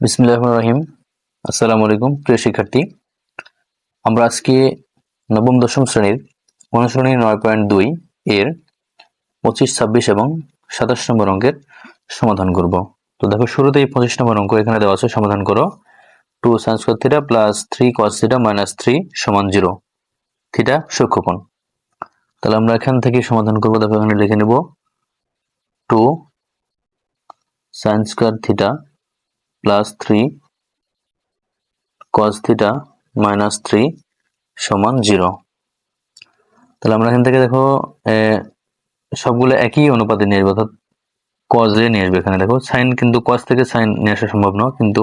বিসমুল্লাহ রহিম আসসালামু আলাইকুম প্রিয় শিক্ষার্থী। আমরা আজকে নবম, দশম শ্রেণির অনুশ্রেণী নয় পয়েন্ট দুই এর পঁচিশ, ছাব্বিশ এবং সাতাশ নম্বর অঙ্কের সমাধান করব। তো দেখো, শুরুতেই পঁচিশ নম্বর অঙ্ক এখানে দেওয়া আছে, সমাধান করো। Two sine square theta plus three cos theta minus three সমান জিরো। থিটা সূক্ষ্মকোণ। তাহলে আমরা এখান থেকে সমাধান করব। দেখো, এখানে লিখে নেব। Two sine square theta plus three cos minus three সমান জিরো তাহলে আমরা এখান থেকে দেখো সবগুলো একই অনুপাতে নিয়ে আসব, অর্থাৎ কজ নিয়ে আসবে এখানে। দেখো সাইন কিন্তু কস থেকে সাইন নিয়ে আসা সম্ভব নয়, কিন্তু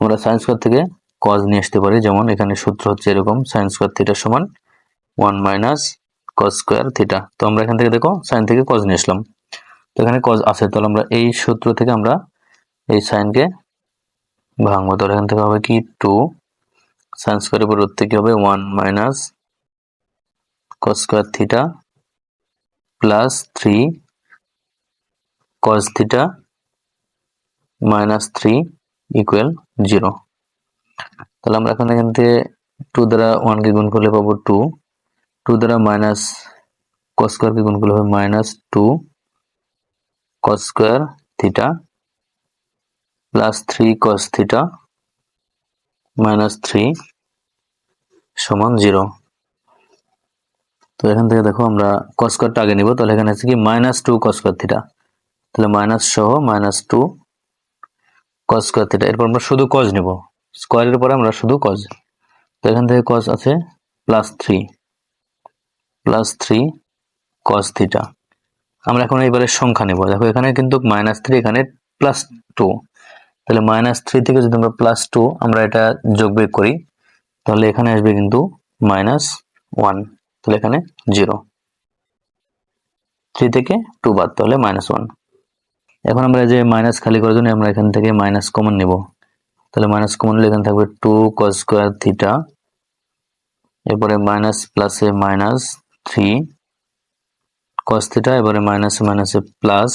আমরা সাইন স্কোয়ার থেকে কজ নিয়ে আসতে পারি। যেমন এখানে সূত্র হচ্ছে এরকম সাইন স্কোয়ার থিটা সমান one minus cos square theta তো আমরা এখান থেকে দেখো সাইন থেকে কজ নিয়ে আসলাম। তো এখানে কজ আছে, তাহলে আমরা এই সূত্র থেকে আমরা এই সাইনকে ভাঙবো। তাহলে এখান থেকে হবে কি? টু সাইন স্কোয়ারের পরিবর্তে কি হবে one minus cos square theta plus three cos theta minus three equal zero তাহলে আমরা এখন এখান থেকে টু দ্বারা ওয়ানকে গুণ করলে পাবো টু টু দ্বারা মাইনাস কস স্কোয়ারকে গুণ করলে হবে minus two cos square theta plus three cos theta minus three সমান জিরো তো এখান থেকে দেখো আমরা কস স্কোয়ারটা আগে নিব, তাহলে এখানে আছে কি? Minus two cos square theta তাহলে মাইনাস সহ minus two cos square theta এরপর আমরা শুধু কজ নিব। স্কোয়ারের পরে আমরা শুধু কজ তো এখান থেকে কজ আছে plus three plus three cos theta আমরা এখন এবারে সংখ্যা নেব। দেখো এখানে কিন্তু মাইনাস থ্রি এখানে প্লাস টু তাহলে মাইনাস থ্রি থেকে যদি আমরা প্লাস টু আমরা এটা যোগ বিয়োগ করি, তাহলে এখানে আসবে কিন্তু মাইনাস ওয়ান তাহলে এখানে জিরো থ্রি থেকে টু বাদ, তাহলে মাইনাস ওয়ান এখন আমরা যে মাইনাস খালি করার জন্য আমরা এখান থেকে মাইনাস কমন নেব। তাহলে মাইনাস কমন নিলে এখানে থাকবে টু কস স্কোয়ার থিটা এরপরে মাইনাস প্লাসে মাইনাস থ্রি কস থিটা এবারে মাইনাসে মাইনাসে প্লাস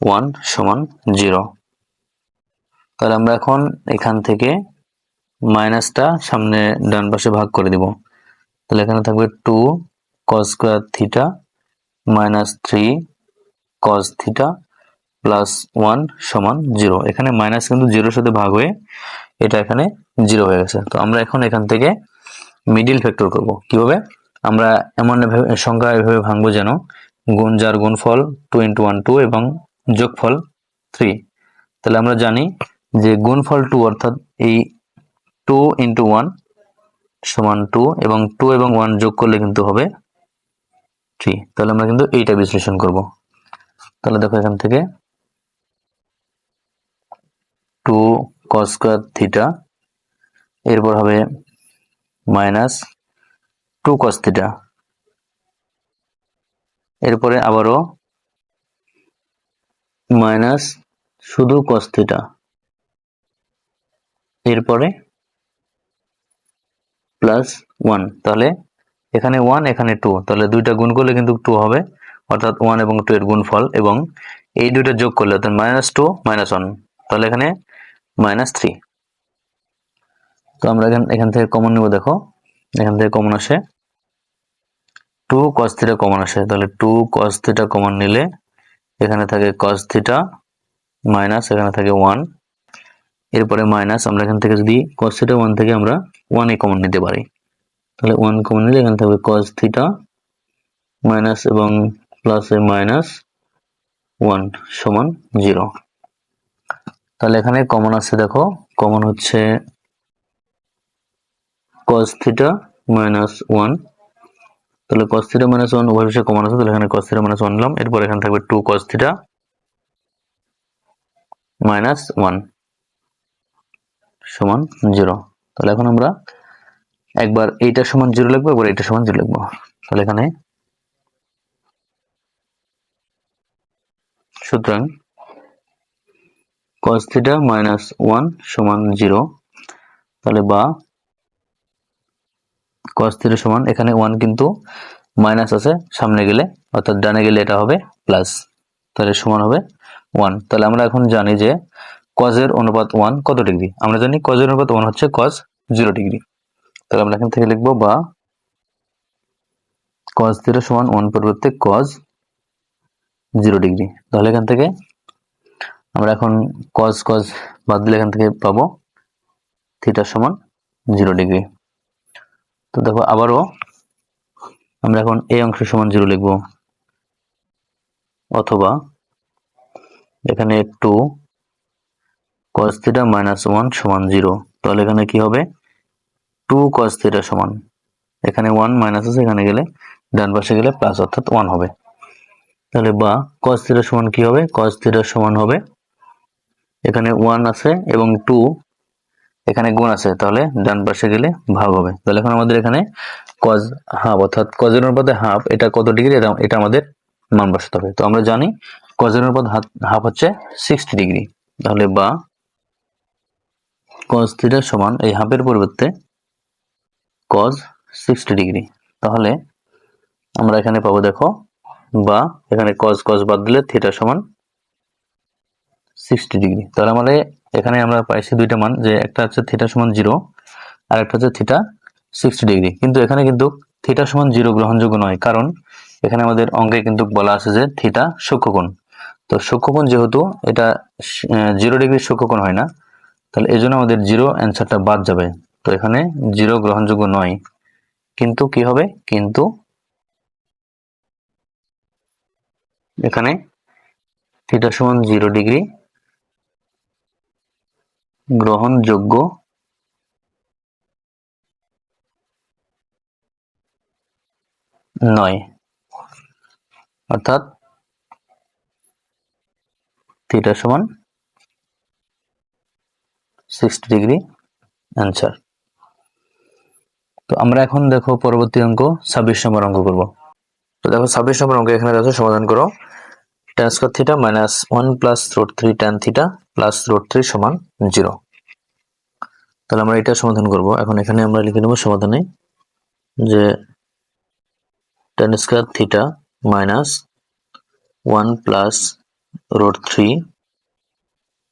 ওয়ান সমান জিরো তাহলে আমরা এখন এখান থেকে মাইনাসটা সামনে ডান পাশে ভাগ করে দিব। তাহলে এখানে থাকবে two cos square theta minus three cos theta plus one সমান জিরো এখানে মাইনাস কিন্তু জিরোর সাথে ভাগ হয়ে এটা এখানে জিরো হয়ে গেছে। তো আমরা এখন এখান থেকে মিডিল ফ্যাক্টর করব। কীভাবে? আমরা এমন সংখ্যা এভাবে ভাঙবো যেন গুণ যার গুণফল টু ইন্টু ওয়ান টু এবং যোগফল থ্রি তাহলে আমরা জানি যে গুণফল টু অর্থাৎ এই টু ইন্টু ওয়ান সমান টু এবং টু এবং ওয়ান যোগ করলে কিন্তু হবে থ্রি তাহলে আমরা কিন্তু এইটা বিশ্লেষণ করব। তাহলে দেখো এখান থেকে টু কস স্কোয়ার থিটা এরপর হবে মাইনাস টু কস থিটা এরপরে আবারও মাইনাস শুধু কস থিটা এরপরে প্লাস ওয়ান তাহলে এখানে ওয়ান এখানে টু তাহলে দুইটা গুণ করলে কিন্তু টু হবে, অর্থাৎ ওয়ান এবং টু এর গুণফল, এবং এই দুইটা যোগ করলে, অর্থাৎ মাইনাস টু মাইনাস ওয়ান তাহলে এখানে মাইনাস থ্রি তো আমরা এখান এখান থেকে কমন নেব, দেখো, এখান থেকে কমন আসে টু কস থিটা কমন আসে, তাহলে টু কস থিটা কমন নিলে এখানে থাকে কস থিটা মাইনাস এখানে থাকে ওয়ান এরপরে মাইনাস আমরা এখান থেকে যদি কস থিটা ওয়ান থেকে আমরা ওয়ান ওয়ানে কমন নিতে পারি। তাহলে ওয়ান কমন নিলে এখানে থাকবে কস থিটা মাইনাস এবং প্লাসে মাইনাস ওয়ান সমান জিরো তাহলে এখানে কমন আছে দেখো কমন হচ্ছে কস থিটা মাইনাস ওয়ান তাহলে কস থিটা মাইনাস ওয়ান উভয় বিষয়ে কমন আছে, তাহলে এখানে কস থিটা মাইনাস ওয়ান নিলাম, এরপর এখানে থাকবে two cos theta minus one সমান জিরো। তাহলে এখন আমরা একবার এইটা সমান জিরো লিখব, একবার এইটা সমান জিরো লিখব। তাহলে এখানে সুতরাং cos মাইনাস ওয়ান সমান জিরো। তাহলে বা cos সমান, এখানে ওয়ান কিন্তু মাইনাস আছে, সামনে গেলে, অর্থাৎ ডানে গেলে এটা হবে প্লাস তাহলে সমান হবে ওয়ান তাহলে আমরা এখন জানি যে কজের অনুপাত ওয়ান কত ডিগ্রি আমরা জানি কজের অনুপাত ওয়ান হচ্ছে কজ জিরো ডিগ্রি তাহলে আমরা এখান থেকে লিখব বা কজ থিটা সমান ওয়ান পরিবর্তে কজ জিরো ডিগ্রি তাহলে এখান থেকে আমরা এখন কজ কজ বাদ দিলে এখান থেকে পাবো থিটা সমান জিরো ডিগ্রি তো দেখো আবারও আমরা এখন এই অংশ সমান জিরো লিখব। অথবা এখানে two cos theta minus one সমান জিরো তাহলে এখানে কি হবে? টু কস থিটা সমান। এখানে ওয়ান মাইনাস আছে, এখানে গেলে ডান পাশে গেলে প্লাস অর্থাৎ ওয়ান হবে। তাহলে বা কস থিটা সমান কি হবে? কস থিটা সমান হবে এখানে ওয়ান আছে এবং টু এখানে গুণ আছে, তাহলে ডান পাশে গেলে ভাগ হবে। তাহলে এখন আমাদের এখানে কজ হাফ অর্থাৎ কজের অনুপাতে হাফ এটা কত ডিগ্রি এটা এটা আমাদের মান বসাতে হবে। তো আমরা জানি কজের অনুপাত হাফ হচ্ছে সিক্সটি ডিগ্রি তাহলে বা কজ থিটা সমান এই হাফের পরিবর্তে কজ সিক্সটি ডিগ্রি তাহলে আমরা এখানে পাবো দেখো, বা এখানে কজ কজ বাদ দিলে থিটা সমান সিক্সটি ডিগ্রি তাহলে আমাদের এখানে আমরা পাইছি দুইটা মান, যে একটা হচ্ছে থিটা সমান জিরো আর একটা হচ্ছে থিটা সিক্সটি ডিগ্রি কিন্তু এখানে কিন্তু থিটা সমান জিরো গ্রহণযোগ্য নয়, কারণ এখানে আমাদের অঙ্কে কিন্তু বলা আছে যে থিটা সূক্ষ্মকোণ। তো সূক্ষ্মকোণ যেহেতু এটা জিরো ডিগ্রি সূক্ষ্মকোণ হয় না তাহলে এই জন্য আমাদের জিরো অ্যান্সারটা বাদ যাবে। তো এখানে জিরো গ্রহণযোগ্য নয়। কিন্তু কি হবে? কিন্তু এখানে থিটা সমান জিরো ডিগ্রি গ্রহণযোগ্য নয়। অর্থাৎ থিটা সমান সিক্সটি ডিগ্রি অ্যান্সার তো আমরা এখন দেখো পরবর্তী অঙ্ক, ছাব্বিশ নম্বর অঙ্ক করব। তো দেখো ছাব্বিশ নম্বর অঙ্ক এখানে দেখো সমাধান করো। tan square theta minus one plus root three tan theta plus root three সমান জিরো তাহলে আমরা এটা সমাধান করব। এখন এখানে আমরা লিখে নেব সমাধানে যে tan square theta minus one plus root three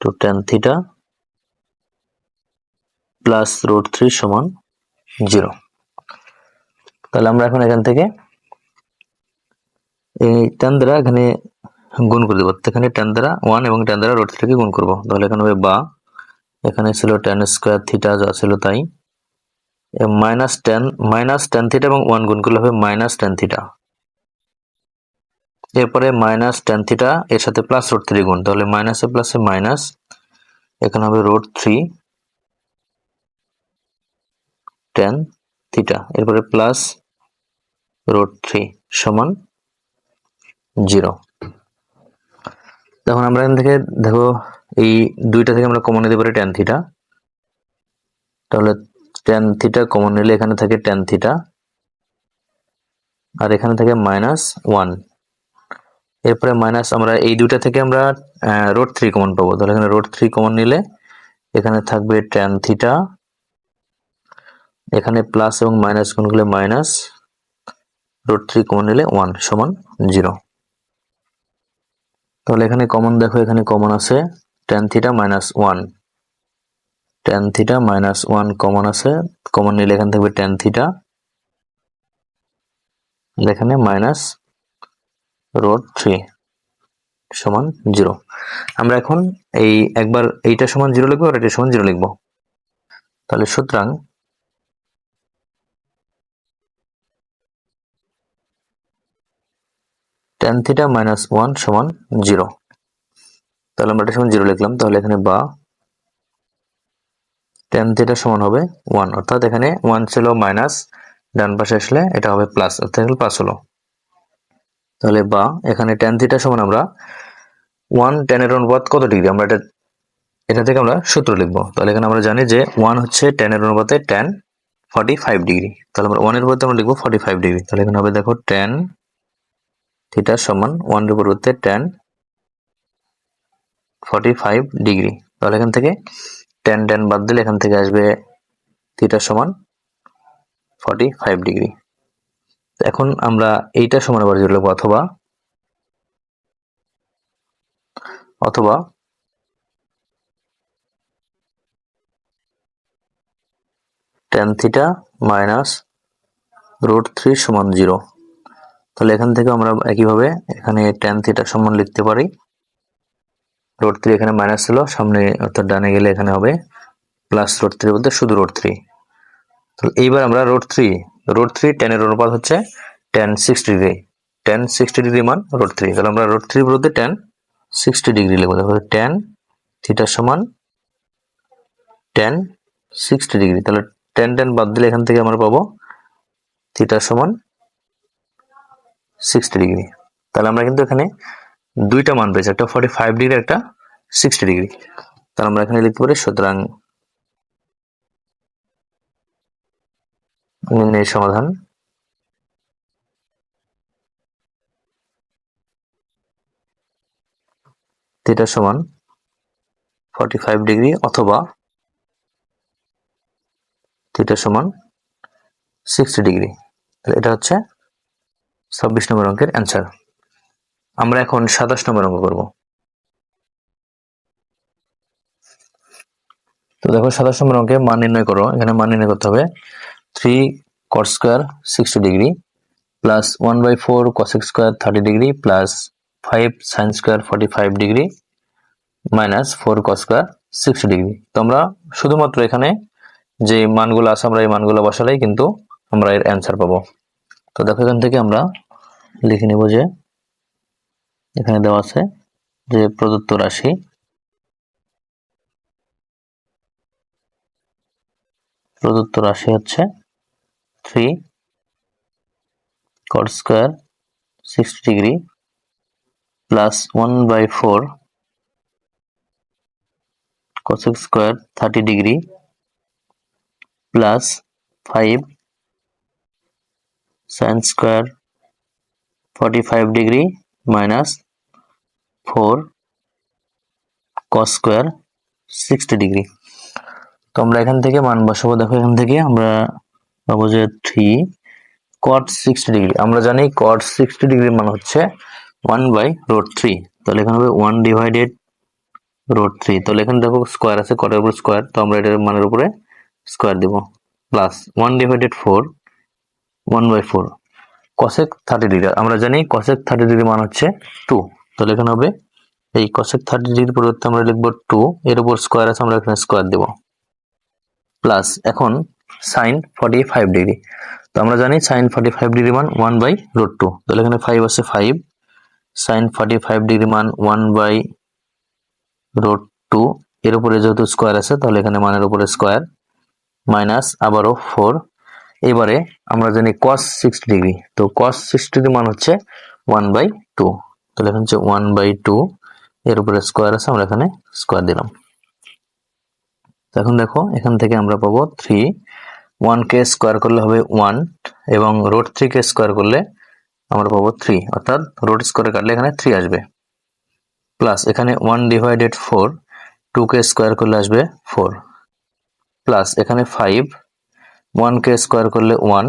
two tan theta plus root three সমান জিরো তাহলে আমরা এখন এখান থেকে এই টেন দ্বারা এখানে গুণ করে দেবো। এখানে টেন দ্বারা ওয়ান এবং টেন দ্বারা রুট থ্রিকে গুণ করব। তাহলে এখানে হবে বা, এখানে ছিল টেন স্কোয়ার থিটা যা ছিল তাই। Minus tan minus tan theta এবং ওয়ান গুণ করলে হবে মাইনাস টেন থিটা এরপরে মাইনাস টেন থিটা এর সাথে প্লাস রুট থ্রি গুণ। তাহলে মাইনাসে প্লাসে মাইনাস এখানে হবে রুট থ্রি টেন থিটা এরপরে প্লাস রোড থ্রি সমান জিরো তখন আমরা এখান থেকে দেখো, এই দুইটা থেকে আমরা কমন নিতে পারি টেন থিটা তাহলে টেন থিটা কমন নিলে এখানে থাকে টেন থিটা আর এখানে থাকে মাইনাস ওয়ান এরপরে মাইনাস আমরা এই দুইটা থেকে আমরা রোড থ্রি কমন পাবো। তাহলে এখানে রোড থ্রি কমন নিলে এখানে থাকবে টেন থিটা এখানে প্লাস এবং মাইনাস গুণ করলে মাইনাস রুট থ্রি কমন নিলে ওয়ান সমান জিরো তাহলে এখানে কমন দেখো, এখানে কমন আছে tan theta minus one tan theta minus one common আছে কমন নিলে এখানে থাকবে টেন থিটা এখানে মাইনাস রোড থ্রি সমান জিরো আমরা এখন এই একবার এইটা সমান জিরো লিখব আর এটা সমান জিরো লিখব। তাহলে সুতরাং টেন থিটা মাইনাস ওয়ান সমান জিরো তাহলে আমরা এটা সমান জিরো লিখলাম, তাহলে এখানে বা টেন থিটা সমান হবে ওয়ান অর্থাৎ এখানে ওয়ান ছিল মাইনাস ডান পাশে আসলে এটা হবে প্লাস অর্থাৎ প্লাস হলো। তাহলে বা এখানে টেন থিটা সমান আমরা ওয়ান টেনের অনুপাত কত ডিগ্রি আমরা এটা এটা থেকে আমরা সূত্র লিখব। তাহলে এখানে আমরা জানি যে ওয়ান হচ্ছে টেনের অনুপাতে টেন ফর্টি ফাইভ ডিগ্রি তাহলে আমরা ওয়ানের পরিবর্তে আমরা লিখব ফর্টি ফাইভ ডিগ্রি তাহলে এখানে হবে দেখো টেন থিটার সমান ওয়ান রুপোর উত্তর টেন ফর্টি ফাইভ ডিগ্রি তাহলে এখান থেকে টেন টেন বাদ দিলে এখান থেকে আসবে থিটার সমান ফর্টি ফাইভ ডিগ্রি এখন আমরা এইটা সমান আবার জুড়ে অথবা অথবা tan theta minus root three সমান জিরো তাহলে এখান থেকে আমরা একইভাবে এখানে টেন থিটা সমান লিখতে পারি। রোড থ্রি এখানে মাইনাস ছিল, সামনে অর্থাৎ ডানে গেলে এখানে হবে প্লাস রোড থ্রি বলতে শুধু রোড থ্রি তো এইবার আমরা রোড থ্রি রোড থ্রি টেনের অনুপাত হচ্ছে tan sixty degree tan sixty degree মান রোড থ্রি তাহলে আমরা রোড থ্রি বলতে টেন সিক্সটি ডিগ্রি লিখব। তাহলে টেন থিটার সমান টেন সিক্সটি ডিগ্রি তাহলে টেন টেন বাদ দিলে এখান থেকে আমরা পাবো থিটার সমান সিক্সটি ডিগ্রি তাহলে আমরা কিন্তু এখানে দুইটা মান পেয়েছি, একটা ফর্টি ফাইভ ডিগ্রি একটা সিক্সটি ডিগ্রি তাহলে আমরা এখানে লিখতে পারি, সুতরাং সমাধান। থিটা সমান ফর্টি ফাইভ ডিগ্রি অথবা থিটা সমান সিক্সটি ডিগ্রি এটা হচ্ছে ছাব্বিশ নম্বর অঙ্কের অ্যান্সার আমরা এখন সাতাশ নম্বর অঙ্ক করব। তো দেখো, সাতাশ নম্বর অঙ্কে মান নির্ণয় করো। এখানে মান নির্ণয় করতে হবে three cot square sixty degree plus one by four cosec square thirty degree plus five sine square forty five degree minus four cos square sixty degree তো আমরা শুধুমাত্র এখানে যে মানগুলো আছে, আমরা এই মানগুলো বসালেই কিন্তু আমরা এর অ্যান্সার পাবো। তো দেখো এখান থেকে আমরা লিখে নিব যে এখানে দেওয়া আছে যে প্রদত্ত রাশি প্রদত্ত রাশি হচ্ছে three cot square sixty degree plus one by four cosec square thirty degree plus five sin square 45 degree minus 4 cos square 60 degree. তো আমরা এখান থেকে মান বসাবো। দেখো এখান থেকে আমরা পাবো যে থ্রি কট সিক্সটি ডিগ্রি আমরা জানি কট সিক্সটি ডিগ্রির মান হচ্ছে ওয়ান বাই রোড থ্রি তাহলে এখানে হবে ওয়ান ডিভাইডেড রোড থ্রি তাহলে এখানে দেখো স্কোয়ার আছে কটের উপর স্কোয়ার তো আমরা এটার মানের উপরে স্কোয়ার দিব। Plus one divided four one by four cosec thirty degree আমরা জানি কসেক থার্টি ডিগ্রি মান হচ্ছে টু তাহলে এখানে হবে, এই কসেক থার্টি ডিগ্রি পরিবর্তে আমরা লিখব টু এর উপর স্কোয়ার আছে, আমরা এখানে স্কোয়ার দেব। প্লাস এখন সাইন ফর্টি ফাইভ ডিগ্রি তো আমরা জানি সাইন ফর্টি ফাইভ ডিগ্রি মান ওয়ান বাই রোড টু তাহলে এখানে ফাইভ আছে five sine forty five degree মান ওয়ান বাই রোড টু এর উপরে যেহেতু স্কোয়ার আছে, তাহলে এখানে মানের উপরে স্কোয়ার মাইনাস আবারও ফোর এবারে আমরা জানি কস সিক্সটি ডিগ্রি তো কস ডিগ্রি মান হচ্ছে ওয়ান বাই টু তাহলে এখানে হচ্ছে ওয়ান বাই টু এর উপরে স্কোয়ার আছে, আমরা এখানে স্কোয়ার দিলাম। এখন দেখো, এখান থেকে আমরা পাবো থ্রি ওয়ান কে স্কোয়ার করলে হবে ওয়ান এবং রোড থ্রি কে স্কোয়ার করলে আমরা পাবো থ্রি অর্থাৎ রোড স্কোয়ারে কাটলে এখানে থ্রি আসবে। প্লাস এখানে ওয়ান ডিভাইডেড ফোর টু কে স্কোয়ার করলে আসবে ফোর প্লাস এখানে ফাইভ ওয়ান কে স্কোয়ার করলে ওয়ান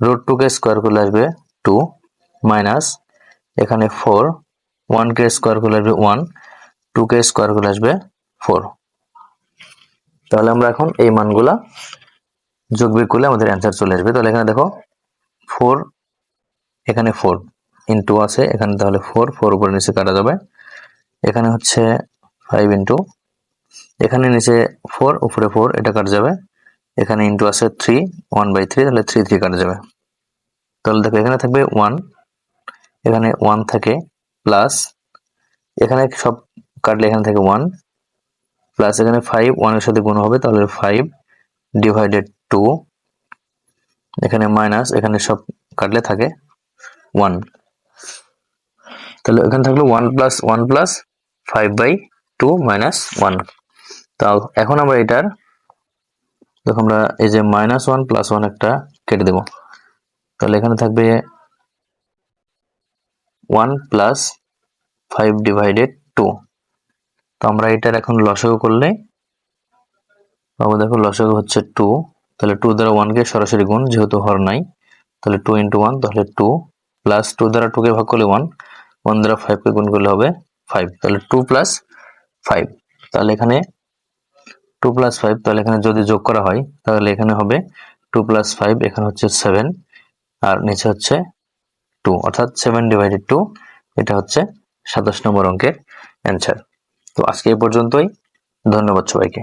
রুট টু কে স্কোয়ার করলে আসবে টু মাইনাস এখানে ফোর ওয়ান কে স্কোয়ার করলে আসবে ওয়ান টু কে স্কোয়ার করলে আসবে ফোর তাহলে আমরা এখন এই মানগুলা যোগ বিয়োগ করলে আমাদের অ্যান্সার চলে আসবে। তাহলে এখানে দেখো ফোর এখানে ফোর ইন্টু আছে, এখানে তাহলে ফোর ফোর উপরে নিচে কাটা যাবে। এখানে হচ্ছে ফাইভ ইন্টু এখানে নিচে ফোর উপরে ফোর এটা কাটা যাবে। এখানে ইন্টু আছে থ্রি ওয়ান বাই থ্রি তাহলে থ্রি থ্রি কাটা যাবে। তাহলে দেখো, এখানে থাকবে ওয়ান এখানে ওয়ান থাকে প্লাস এখানে সব কাটলে এখানে থাকে ওয়ান প্লাস এখানে ফাইভ ওয়ানের সাথে গুণ হবে, তাহলে ফাইভ ডিভাইডেড টু এখানে মাইনাস এখানে সব কাটলে থাকে ওয়ান তাহলে এখানে থাকল one plus one plus five by two minus one তাও এখন আমরা এটার দেখো আমরা এই যে মাইনাস ওয়ান প্লাস ওয়ান একটা কেটে দেব। তাহলে এখানে থাকবে one plus five divided two তো আমরা এটার এখন লসাগু করলে পাবো দেখো লসাগু হচ্ছে টু তাহলে টু দ্বারা ওয়ানকে সরাসরি গুণ, যেহেতু হর নাই, তাহলে টু ইন্টু ওয়ান তাহলে টু প্লাস টু দ্বারা টুকে ভাগ করলে ওয়ান ওয়ান দ্বারা ফাইভকে গুণ করলে হবে ফাইভ তাহলে টু প্লাস ফাইভ তাহলে এখানে টু প্লাস ফাইভ তাহলে এখানে যদি যোগ করা হয়, তাহলে এখানে হবে টু প্লাস ফাইভ এখানে হচ্ছে সেভেন আর নিচে হচ্ছে টু অর্থাৎ সেভেন ডিভাইডেড টু এটা হচ্ছে সাতাশ নম্বর অঙ্কের অ্যান্সার তো আজকে এই পর্যন্তই, ধন্যবাদ সবাইকে।